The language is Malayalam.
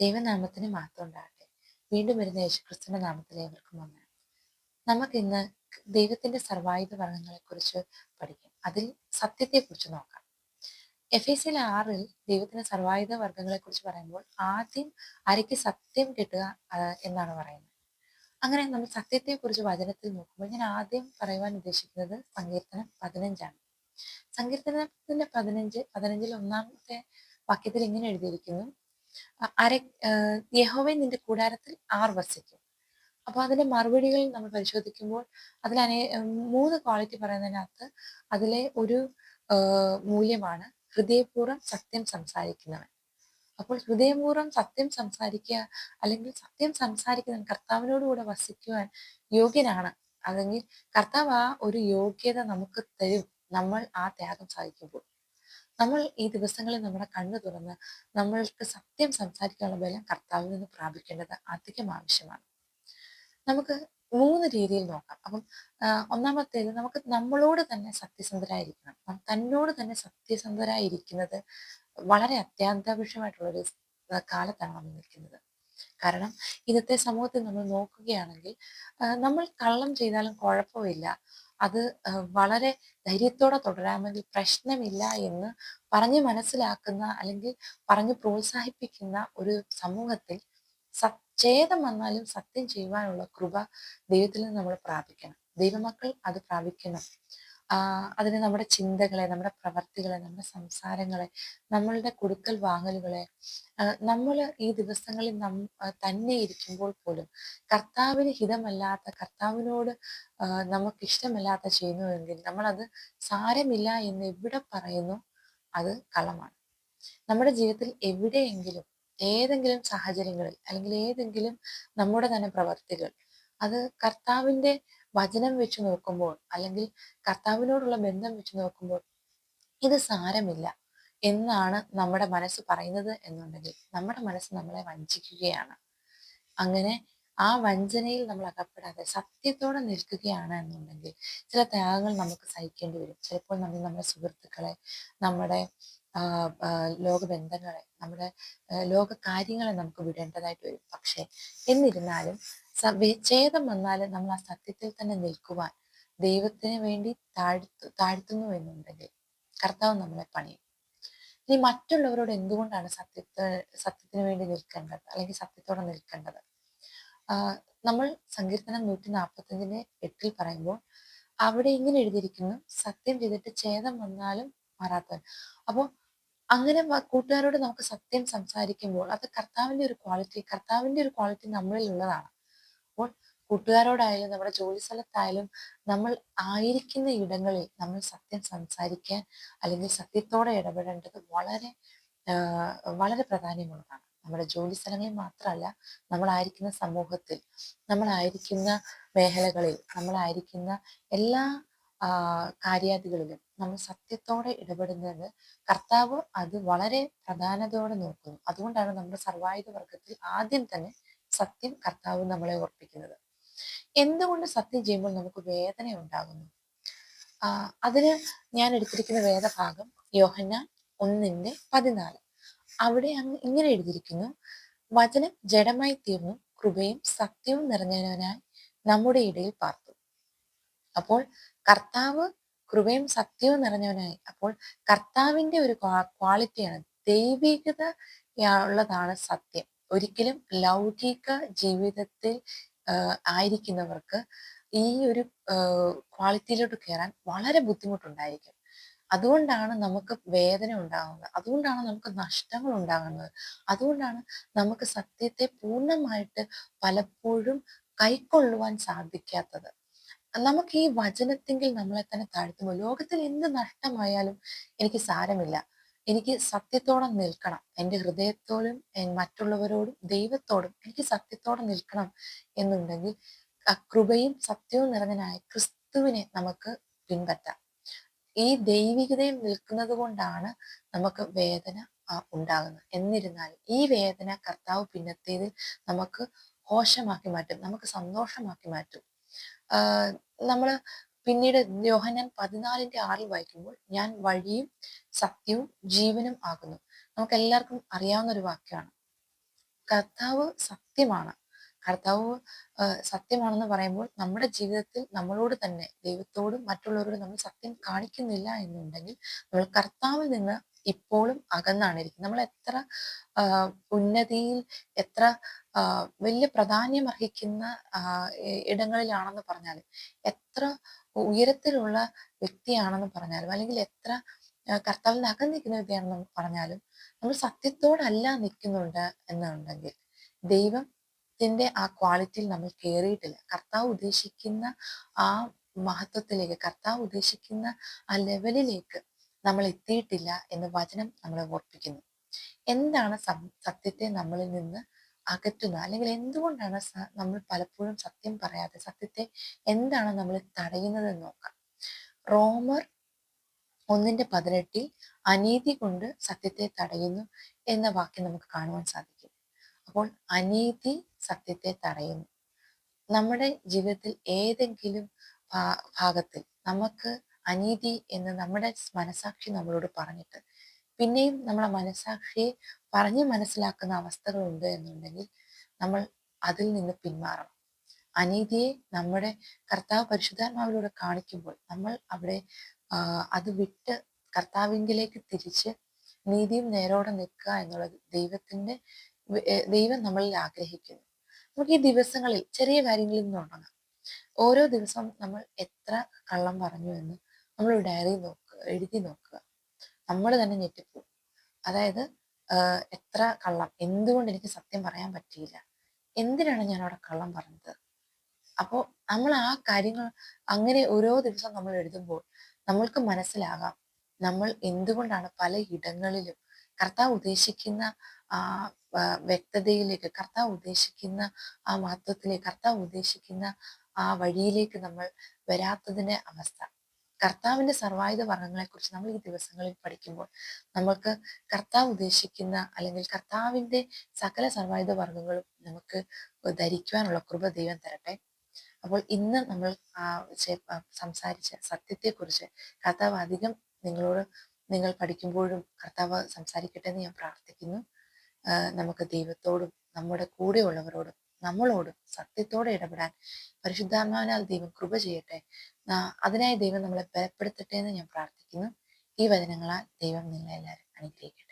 ദൈവനാമത്തിന് മാത്രം ഉണ്ടാകട്ടെ. വീണ്ടും വരുന്ന യേശുക്രിസ്തുവിന്റെ നാമത്തിൽ ഏവർക്കും വന്നാൽ നമുക്കിന്ന് ദൈവത്തിന്റെ സർവായുധ വർഗങ്ങളെക്കുറിച്ച് പഠിക്കാം. അതിൽ സത്യത്തെക്കുറിച്ച് നോക്കാം. എഫ് എസ് ആറിൽ ദൈവത്തിന്റെ സർവായുധ വർഗങ്ങളെക്കുറിച്ച് പറയുമ്പോൾ ആദ്യം അരയ്ക്ക് സത്യം കിട്ടുക എന്നാണ് പറയുന്നത്. അങ്ങനെ നമ്മൾ സത്യത്തെക്കുറിച്ച് വചനത്തിൽ നോക്കുമ്പോൾ ഞാൻ ആദ്യം പറയുവാൻ ഉദ്ദേശിക്കുന്നത് സങ്കീർത്തനം പതിനഞ്ചാണ്. സങ്കീർത്തനത്തിന്റെ പതിനഞ്ച് പതിനഞ്ചിൽ ഒന്നാമത്തെ വാക്യത്തിൽ ഇങ്ങനെ എഴുതിയിരിക്കുന്നു. അര യഹോവൻ നിന്റെ കൂടാരത്തിൽ ആർ വസിക്കും അപ്പോൾ അതിന്റെ മറുപടികൾ നമ്മൾ പരിശോധിക്കുമ്പോൾ അതിൽ അനേ മൂന്ന് ക്വാളിറ്റി പറയുന്നതിനകത്ത് അതിലെ ഒരു മൂല്യമാണ് ഹൃദയപൂർവം സത്യം സംസാരിക്കുന്നവൻ. അപ്പോൾ ഹൃദയപൂർവം സത്യം സംസാരിക്കുക അല്ലെങ്കിൽ സത്യം സംസാരിക്കുന്നവൻ കർത്താവിനോടുകൂടെ വസിക്കുവാൻ യോഗ്യനാണ്. അല്ലെങ്കിൽ കർത്താവ് ആ ഒരു യോഗ്യത നമുക്ക് തരും. നമ്മൾ ആ ത്യാഗം സാധിക്കുമ്പോൾ നമ്മൾ ഈ ദിവസങ്ങളിൽ നമ്മുടെ കണ്ണു തുറന്ന് നമ്മൾക്ക് സത്യം സംസാരിക്കാനുള്ള ബലം കർത്താവിൽ നിന്ന് പ്രാപിക്കേണ്ടത് അധികം ആവശ്യമാണ്. നമുക്ക് മൂന്ന് രീതിയിൽ നോക്കാം. അപ്പം ഒന്നാമത്തേത് നമുക്ക് നമ്മളോട് തന്നെ സത്യസന്ധരായിരിക്കണം. തന്നോട് തന്നെ സത്യസന്ധരായിരിക്കുന്നത് വളരെ അത്യാന്താപേക്ഷമായിട്ടുള്ളൊരു കാലത്താണ് നമ്മൾ നിൽക്കുന്നത്. കാരണം ഇന്നത്തെ സമൂഹത്തിൽ നമ്മൾ നോക്കുകയാണെങ്കിൽ നമ്മൾ കള്ളം ചെയ്താലും കുഴപ്പമില്ല. അത് വളരെ ധൈര്യത്തോടെ തുടരാമെങ്കിൽ പ്രശ്നമില്ല എന്ന് പറഞ്ഞ് മനസ്സിലാക്കുന്ന അല്ലെങ്കിൽ പറഞ്ഞ് പ്രോത്സാഹിപ്പിക്കുന്ന ഒരു സമൂഹത്തിൽ സച്ചേതം വന്നാലും സത്യം ചെയ്യുവാനുള്ള കൃപ ദൈവത്തിൽ നിന്ന് നമ്മൾ പ്രാപിക്കണം. ദൈവമക്കൾ അത് പ്രാപിക്കണം. അതിന് നമ്മുടെ ചിന്തകളെ നമ്മുടെ പ്രവർത്തികളെ നമ്മുടെ സംസാരങ്ങളെ നമ്മളുടെ കൊടുക്കൽ വാങ്ങലുകളെ നമ്മൾ ഈ ദിവസങ്ങളിൽ നം തന്നെ ഇരിക്കുമ്പോൾ പോലും കർത്താവിന് ഹിതമല്ലാത്ത കർത്താവിനോട് നമുക്ക് ഇഷ്ടമല്ലാത്ത ചെയ്യുന്നുവെങ്കിൽ നമ്മളത് സാരമില്ല എന്ന് എവിടെ പറയുന്നു? അത് കള്ളമാണ്. നമ്മുടെ ജീവിതത്തിൽ എവിടെയെങ്കിലും ഏതെങ്കിലും സാഹചര്യങ്ങളിൽ അല്ലെങ്കിൽ ഏതെങ്കിലും നമ്മുടെ തന്നെ പ്രവർത്തികൾ അത് കർത്താവിന്റെ വചനം വെച്ച് നോക്കുമ്പോൾ അല്ലെങ്കിൽ കർത്താവിനോടുള്ള ബന്ധം വെച്ച് നോക്കുമ്പോൾ ഇത് സാരമില്ല എന്നാണ് നമ്മുടെ മനസ്സ് പറയുന്നത് എന്നുണ്ടെങ്കിൽ നമ്മുടെ മനസ്സ് നമ്മളെ വഞ്ചിക്കുകയാണ്. അങ്ങനെ ആ വഞ്ചനയിൽ നമ്മൾ അകപ്പെടാതെ സത്യത്തോടെ നിൽക്കുകയാണ് എന്നുണ്ടെങ്കിൽ ചില ത്യാഗങ്ങൾ നമുക്ക് സഹിക്കേണ്ടി വരും. ചിലപ്പോൾ നമ്മൾ നമ്മുടെ സുഹൃത്തുക്കളെ നമ്മുടെ ലോകബന്ധങ്ങളെ നമ്മുടെ ലോക കാര്യങ്ങളെ നമുക്ക് വിടേണ്ടതായിട്ട് വരും. പക്ഷേ എന്നിരുന്നാലും വിച്ഛേദം വന്നാൽ നമ്മൾ ആ സത്യത്തിൽ തന്നെ നിൽക്കുവാൻ ദൈവത്തിന് വേണ്ടി താഴ്ത്തു താഴ്ത്തുന്നു എന്നുണ്ടെങ്കിൽ കർത്താവ് നമ്മളെ പണിയും. ഇനി മറ്റുള്ളവരോട് എന്തുകൊണ്ടാണ് സത്യത്തെ സത്യത്തിന് വേണ്ടി നിൽക്കേണ്ടത്? അല്ലെങ്കിൽ സത്യത്തോടെ നിൽക്കേണ്ടത്? നമ്മൾ സങ്കീർത്തനം നൂറ്റി നാൽപ്പത്തഞ്ചിന് എട്ടിൽ പറയുമ്പോൾ അവിടെ ഇങ്ങനെ എഴുതിയിരിക്കുന്നു സത്യം ചെയ്തിട്ട് ഛേദം വന്നാലും മാറാത്തവൻ. അപ്പോൾ അങ്ങനെ കൂട്ടുകാരോട് നമുക്ക് സത്യം സംസാരിക്കുമ്പോൾ അത് കർത്താവിന്റെ ഒരു ക്വാളിറ്റി കർത്താവിന്റെ ഒരു ക്വാളിറ്റി നമ്മളിൽ ഉള്ളതാണ് അപ്പോൾ കൂട്ടുകാരോടായാലും നമ്മുടെ ജോലി സ്ഥലത്തായാലും നമ്മൾ ആയിരിക്കുന്ന ഇടങ്ങളിൽ നമ്മൾ സത്യം സംസാരിക്കാൻ അല്ലെങ്കിൽ സത്യത്തോടെ ഇടപെടേണ്ടത് വളരെ വളരെ പ്രധാനമുള്ളതാണ് നമ്മുടെ ജോലി സ്ഥലങ്ങളിൽ മാത്രമല്ല നമ്മളായിരിക്കുന്ന സമൂഹത്തിൽ നമ്മളായിരിക്കുന്ന മേഖലകളിൽ നമ്മളായിരിക്കുന്ന എല്ലാ കാര്യാദികളിലും നമ്മൾ സത്യത്തോടെ ഇടപെടുന്നത് കർത്താവ് അത് വളരെ പ്രധാനതയോടെ നോക്കുന്നു. അതുകൊണ്ടാണ് നമ്മുടെ സർവായുധ വർഗത്തിൽ ആദ്യം തന്നെ സത്യം കർത്താവ് നമ്മളെ ഓർപ്പിക്കുന്നത്. എന്തുകൊണ്ട് സത്യം ചെയ്യുമ്പോൾ നമുക്ക് വേദന ഉണ്ടാകുന്നു? അതിന് ഞാൻ എടുത്തിരിക്കുന്ന വേദഭാഗം യോഹന്ന ഒന്നിന്റെ പതിനാല്. അവിടെ അങ്ങ് ഇങ്ങനെ എഴുതിയിരിക്കുന്നു വചനം ജഡമായി തീർന്നു കൃപയും സത്യവും നിറഞ്ഞവനായി നമ്മുടെ ഇടയിൽ പാർത്തു. അപ്പോൾ കർത്താവ് കൃപയും സത്യവും നിറഞ്ഞവനായി. അപ്പോൾ കർത്താവിന്റെ ഒരു ക്വാളിറ്റിയാണ് ദൈവികത ഉള്ളതാണ് സത്യം. ഒരിക്കലും ലൗകിക ജീവിതത്തിൽ ആയിരിക്കുന്നവർക്ക് ഈ ഒരു ക്വാളിറ്റിയിലോട്ട് കയറാൻ വളരെ ബുദ്ധിമുട്ടുണ്ടായിരിക്കും. അതുകൊണ്ടാണ് നമുക്ക് വേദന ഉണ്ടാകുന്നത് അതുകൊണ്ടാണ് നമുക്ക് നഷ്ടങ്ങൾ ഉണ്ടാകുന്നത് അതുകൊണ്ടാണ് നമുക്ക് സത്യത്തെ പൂർണമായിട്ട് പലപ്പോഴും കൈക്കൊള്ളുവാൻ സാധിക്കാത്തത്. നമുക്ക് ഈ വചനത്തെങ്കിൽ നമ്മളെ തന്നെ താഴ്ത്തുമ്പോൾ ലോകത്തിൽ എന്ത് നഷ്ടമായാലും എനിക്ക് സാരമില്ല. എനിക്ക് സത്യത്തോടെ നിൽക്കണം. എന്റെ ഹൃദയത്തോടും മറ്റുള്ളവരോടും ദൈവത്തോടും എനിക്ക് സത്യത്തോടെ നിൽക്കണം എന്നുണ്ടെങ്കിൽ കൃപയും സത്യവും നിറഞ്ഞനായ ക്രിസ്തുവിനെ നമുക്ക് പിൻപറ്റാം. ഈ ദൈവികതയിൽ നിൽക്കുന്നത് കൊണ്ടാണ് നമുക്ക് വേദന ഉണ്ടാകുന്നത്. എന്നിരുന്നാലും ഈ വേദന കർത്താവ് പിന്നത്തേതിൽ നമുക്ക് ഘോഷമാക്കി മാറ്റും നമുക്ക് സന്തോഷമാക്കി മാറ്റും. നമ്മൾ പിന്നീട് യോഹനാൻ പതിനാലിന്റെ ആറിൽ വായിക്കുമ്പോൾ ഞാൻ വഴിയും സത്യവും ജീവനും ആകുന്നു. നമുക്ക് എല്ലാവർക്കും അറിയാവുന്ന ഒരു വാക്യമാണ്. കർത്താവ് സത്യമാണ്. കർത്താവ് സത്യമാണെന്ന് പറയുമ്പോൾ നമ്മുടെ ജീവിതത്തിൽ നമ്മളോട് തന്നെ ദൈവത്തോടും മറ്റുള്ളവരോടും നമ്മൾ സത്യം കാണിക്കുന്നില്ല എന്നുണ്ടെങ്കിൽ നമ്മൾ കർത്താവിൽ നിന്ന് ഇപ്പോഴും അകന്നാണ് ഇരിക്കുന്നത് നമ്മൾ എത്ര ഉന്നതിയിൽ എത്ര വലിയ പ്രാധാന്യം അർഹിക്കുന്ന ഇടങ്ങളിലാണെന്ന് പറഞ്ഞാലും എത്ര ഉയരത്തിലുള്ള വ്യക്തിയാണെന്ന് പറഞ്ഞാലും അല്ലെങ്കിൽ എത്ര കർത്താവിൽ നിന്ന് അകന്നിരിക്കുന്ന വ്യക്തിയാണെന്ന് പറഞ്ഞാലും നമ്മൾ സത്യത്തോടല്ല നിൽക്കുന്നുണ്ട് എന്നുണ്ടെങ്കിൽ ദൈവത്തിന്റെ ആ ക്വാളിറ്റിയിൽ നമ്മൾ കയറിയിട്ടില്ല. കർത്താവ് ഉദ്ദേശിക്കുന്ന ആ മഹത്വത്തിലേക്ക് കർത്താവ് ഉദ്ദേശിക്കുന്ന ആ ലെവലിലേക്ക് നമ്മൾ എത്തിയിട്ടില്ല എന്ന് വചനം നമ്മളെ ഓർപ്പിക്കുന്നു. എന്താണ് സത്യത്തെ നമ്മളിൽ നിന്ന് അകറ്റുന്ന അല്ലെങ്കിൽ എന്തുകൊണ്ടാണ് നമ്മൾ പലപ്പോഴും സത്യം പറയാതെ സത്യത്തെ എന്താണ് നമ്മൾ തടയുന്നത് നോക്കാം. റോമർ ഒന്നിന്റെ പതിനെട്ടിൽ അനീതി കൊണ്ട് സത്യത്തെ തടയുന്നു എന്ന വാക്യം നമുക്ക് കാണുവാൻ സാധിക്കും. അപ്പോൾ അനീതി സത്യത്തെ തടയുന്നു. നമ്മുടെ ജീവിതത്തിൽ ഏതെങ്കിലും ഭാഗത്തിൽ നമുക്ക് അനീതി എന്ന് നമ്മുടെ മനസാക്ഷി നമ്മളോട് പറഞ്ഞിട്ട് പിന്നെയും നമ്മളെ മനസാക്ഷിയെ പറഞ്ഞ് മനസ്സിലാക്കുന്ന അവസ്ഥകളുണ്ട് എന്നുണ്ടെങ്കിൽ നമ്മൾ അതിൽ നിന്ന് പിന്മാറണം. അനീതിയെ നമ്മുടെ കർത്താവ് പരിശുദ്ധാത്മാവിലൂടെ കാണിക്കുമ്പോൾ നമ്മൾ അവിടെ അത് വിട്ട് കർത്താവിങ്കിലേക്ക് തിരിച്ച് നീതിയും നേരോടെ നിൽക്കുക എന്നുള്ളത് ദൈവത്തിന്റെ ദൈവം നമ്മളിൽ ആഗ്രഹിക്കുന്നു. നമുക്ക് ഈ ദിവസങ്ങളിൽ ചെറിയ കാര്യങ്ങളിൽ നിന്ന് തുടങ്ങാം. ഓരോ ദിവസവും നമ്മൾ എത്ര കള്ളം പറഞ്ഞു എന്ന് നമ്മൾ ഡയറി നോക്കുക എഴുതി നോക്കുക. നമ്മൾ തന്നെ ഞെട്ടിപ്പോവും. അതായത് എത്ര കള്ളം എന്തുകൊണ്ട് എനിക്ക് സത്യം പറയാൻ പറ്റിയില്ല? എന്തിനാണ് ഞാൻ അവിടെ കള്ളം പറഞ്ഞത്? അപ്പോൾ നമ്മൾ ആ കാര്യങ്ങൾ അങ്ങനെ ഓരോ ദിവസം നമ്മൾ എഴുതുമ്പോൾ നമ്മൾക്ക് മനസ്സിലാകാം. നമ്മൾ എന്തുകൊണ്ടാണ് പല ഇടങ്ങളിലും കർത്താവ് ഉദ്ദേശിക്കുന്ന ആ വ്യക്തതയിലേക്ക് കർത്താവ് ഉദ്ദേശിക്കുന്ന ആ മഹത്വത്തിലേക്ക് കർത്താവ് ഉദ്ദേശിക്കുന്ന ആ വഴിയിലേക്ക് നമ്മൾ വരാത്തതിന്റെ അവസ്ഥ. കർത്താവിന്റെ സർവായുധ കുറിച്ച് നമ്മൾ ഈ ദിവസങ്ങളിൽ പഠിക്കുമ്പോൾ നമ്മൾക്ക് കർത്താവ് ഉദ്ദേശിക്കുന്ന അല്ലെങ്കിൽ കർത്താവിന്റെ സകല സർവായുധ വർഗങ്ങളും നമുക്ക് ധരിക്കുവാനുള്ള കൃപ ദൈവം തരട്ടെ. അപ്പോൾ ഇന്ന് നമ്മൾ സംസാരിച്ച സത്യത്തെക്കുറിച്ച് കർത്താവ് അധികം നിങ്ങളോട് നിങ്ങൾ പഠിക്കുമ്പോഴും കർത്താവ് സംസാരിക്കട്ടെ എന്ന് ഞാൻ പ്രാർത്ഥിക്കുന്നു. നമുക്ക് ദൈവത്തോടും നമ്മുടെ കൂടെയുള്ളവരോടും നമ്മളോടും സത്യത്തോടെ ഇടപെടാൻ പരിശുദ്ധാത്മാവിനാൽ ദൈവം കൃപ ചെയ്യട്ടെ. അതിനായി ദൈവം നമ്മളെ ബലപ്പെടുത്തട്ടെ എന്ന് ഞാൻ പ്രാർത്ഥിക്കുന്നു. ഈ വചനങ്ങളാൽ ദൈവം നിങ്ങളെല്ലാവരും അനുഗ്രഹിക്കട്ടെ.